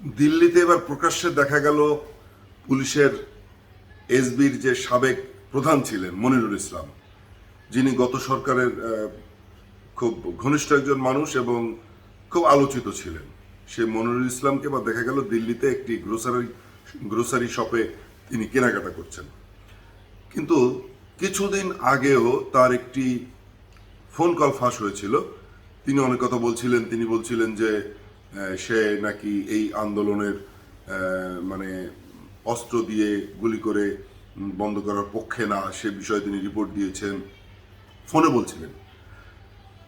দিল্লিতে এবার প্রকাশ্যে দেখা গেল পুলিশের এসবির যে সাবেক প্রধান ছিলেন, মনিরুল ইসলাম। যিনি গত সরকারের খুব ঘনিষ্ঠ একজন মানুষ এবং খুব আলোচিত ছিলেন। সে মনিরুল ইসলামকে বা দেখা গেল দিল্লিতে একটি গ্রোসারি গ্রোসারি শপে তিনি কেনাকাটা করছেন। কিন্তু কিছুদিন আগেও তার একটি ফোন কল ফাঁস হয়েছিল। তিনি অনেক কথা বলছিলেন, তিনি বলছিলেন যে সে নাকি এই আন্দোলনের মানে অস্ত্র দিয়ে গুলি করে বন্ধ করার পক্ষে না, সে বিষয়ে তিনি রিপোর্ট দিয়েছেন, ফোনে বলছিলেন।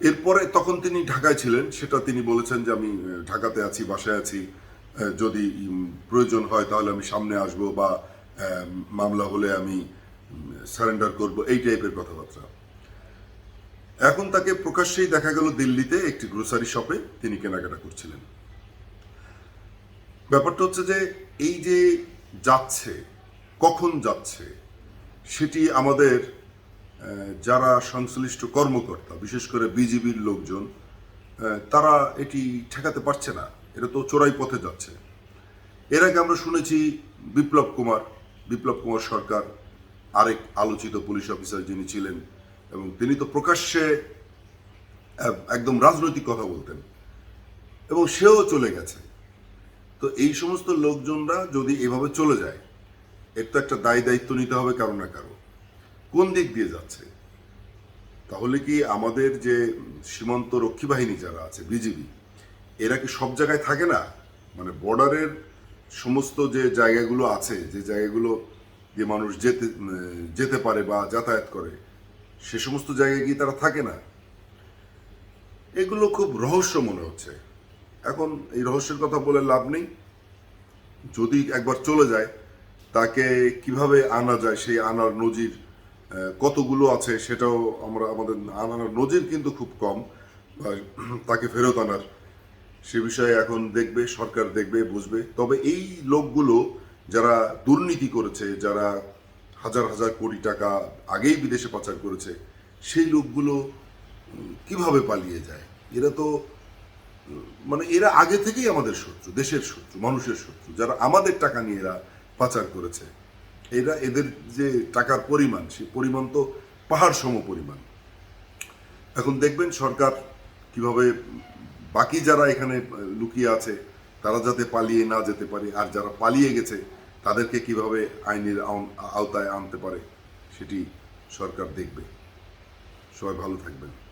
এরপরে তখন তিনি ঢাকায় ছিলেন, সেটা তিনি বলেছেন যে আমি ঢাকাতে আছি, বাসায় আছি যদি প্রয়োজন হয় তাহলে আমি সামনে আসব বা মামলা হলে আমি সারেন্ডার করব, এই টাইপের কথাবার্তা। এখন তাকে প্রকাশ্যেই দেখা গেল দিল্লিতে একটি গ্রোসারি শপে তিনি কেনাকাটা করছিলেন। ব্যাপারটা হচ্ছে যে এই যে যাচ্ছে, কখন যাচ্ছে, সেটি আমাদের যারা সংশ্লিষ্ট কর্মকর্তা, বিশেষ করে বিজিবির লোকজন তারা এটি ঠেকাতে পারছে না। এটা তো চোরাই পথে যাচ্ছে। এর আগে আমরা শুনেছি বিপ্লব কুমার বিপ্লব কুমার সরকার, আরেক আলোচিত পুলিশ অফিসার যিনি ছিলেন এবং তিনি তো প্রকাশ্যে একদম রাজনৈতিক কথা বলতেন। এবং সেও চলে গেছে। তো এই সমস্ত লোকজনরা যদি এভাবে চলে যায়, এর তো একটা দায় দায়িত্ব নিতে হবে কারও না কারও। কোন দিক দিয়ে যাচ্ছে? তাহলে কি আমাদের যে সীমান্ত রক্ষী বাহিনী যারা আছে, বিজিবি, এরা কি সব জায়গায় থাকে না? মানে বর্ডারের সমস্ত যে জায়গাগুলো আছে, যে জায়গাগুলো যে মানুষ যেতে যেতে পারে বা যাতায়াত করে সে সমস্ত জায়গায় গিয়ে তারা থাকে না। এগুলো খুব রহস্য মনে হচ্ছে। এখন এই রহস্যের কথা বলে লাভ নেই। যদি একবার চলে যায়, তাকে কীভাবে আনা যায় সেই আনার নজির কতগুলো আছে সেটাও আমরা, আমাদের আনার নজির কিন্তু খুব কম তাকে ফেরত আনার। সে বিষয়ে এখন দেখবে, সরকার দেখবে, বুঝবে। তবে এই লোকগুলো যারা দুর্নীতি করেছে, যারা হাজার হাজার কোটি টাকা আগেই বিদেশে পাচার করেছে, সেই লোকগুলো কীভাবে পালিয়ে যায়? এরা তো মানে এরা আগে থেকেই আমাদের শত্রু, দেশের শত্রু, মানুষের শত্রু, যারা আমাদের টাকা নিয়ে এরা পাচার করেছে। এরা, এদের যে টাকার পরিমাণ সে পরিমাণ তো পাহাড় সম পরিমাণ। এখন দেখবেন সরকার কীভাবে, বাকি যারা এখানে লুকিয়ে আছে, তারা যাতে পালিয়ে না যেতে পারে, আর যারা পালিয়ে গেছে তাদেরকে কীভাবে আইনের আওতায় আনতে পারে সেটি সরকার দেখবে। সবাই ভালো থাকবেন।